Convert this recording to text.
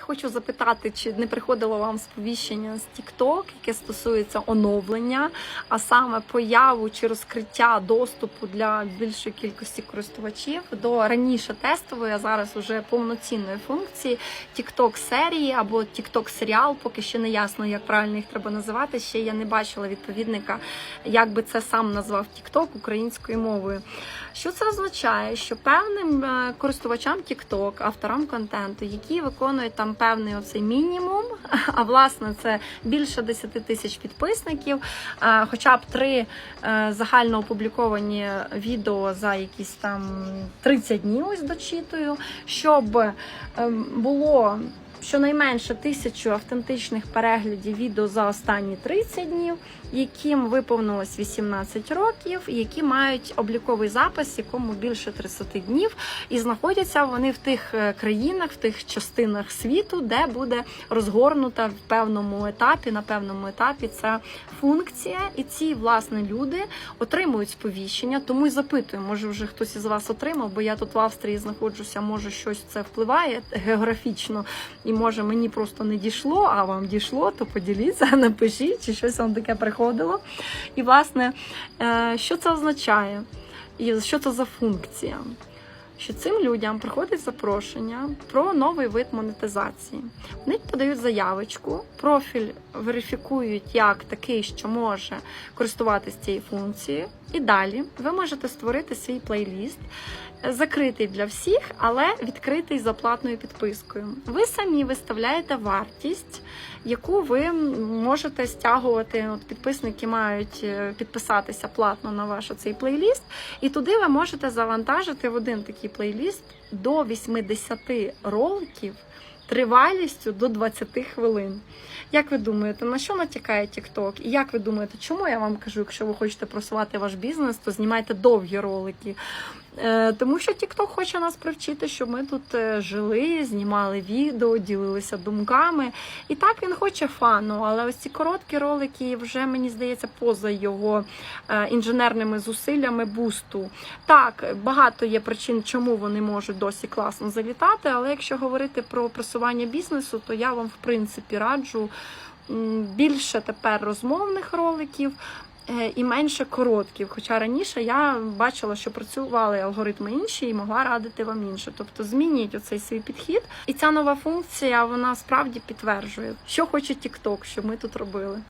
Хочу запитати, чи не приходило вам сповіщення з TikTok, яке стосується оновлення, а саме появу чи розкриття доступу для більшої кількості користувачів до раніше тестової, а зараз уже повноцінної функції TikTok серії або TikTok серіал. Поки ще не ясно, як правильно їх треба називати. Ще я не бачила відповідника, як би це сам назвав TikTok українською мовою. Що це означає? Що певним е, користувачам TikTok, авторам контенту, які виконують там певний оцей мінімум, а власне це більше 10 тисяч підписників, хоча б три е, загально опубліковані відео за якісь там 30 днів, ось дочитую, щоб ем, було. Щонайменше тисячу автентичних переглядів відео за останні 30 днів, яким виповнилось 18 років, які мають обліковий запис, якому більше 30 днів, і знаходяться вони в тих е, країнах, в тих частинах світу, де буде розгорнута в певному етапі, на певному етапі ця функція. І ці власне люди отримують сповіщення. Тому й запитую, може вже хтось із вас отримав, бо я тут в Австрії знаходжуся, може щось це впливає географічно, і може мені просто не дійшло, а вам дійшло, то поділіться, напишіть, чи щось вам таке приходило. І власне, е, що це означає? І що це за функція? Що цим людям приходить запрошення про новий вид монетизації. Вони подають заявочку, профіль верифікують як такий, що може користуватися цією функцією. І далі ви можете створити свій плейліст, закритий для всіх, але відкритий за платною підпискою. Ви самі виставляєте вартість, яку ви можете стягувати. От підписники мають е, підписатися платно на ваш цей плейліст, і туди ви можете завантажити в один такий плейліст до 80 роликів тривалістю до 20 хвилин. Як ви думаєте, на що натякає TikTok? І як ви думаєте, чому я вам кажу, якщо ви хочете просувати ваш бізнес, то знімайте довгі ролики? Е, Тому що TikTok хоче нас привчити, щоб ми тут е, жили, знімали відео, ділилися думками. І так він хоче фану, але ось ці короткі ролики вже мені здається поза його е, інженерними зусиллями бусту. Так, багато є причин, чому вони можуть досі класно залітати. Але якщо говорити про просування бізнесу, то я вам в принципі раджу більше тепер розмовних роликів. е, І менше коротків. Хоча раніше я бачила, що працювали алгоритми інші і могла радити вам інше. Тобто змініть оцей свій підхід. І ця нова функція вона справді підтверджує, що хоче TikTok, щоб ми тут робили.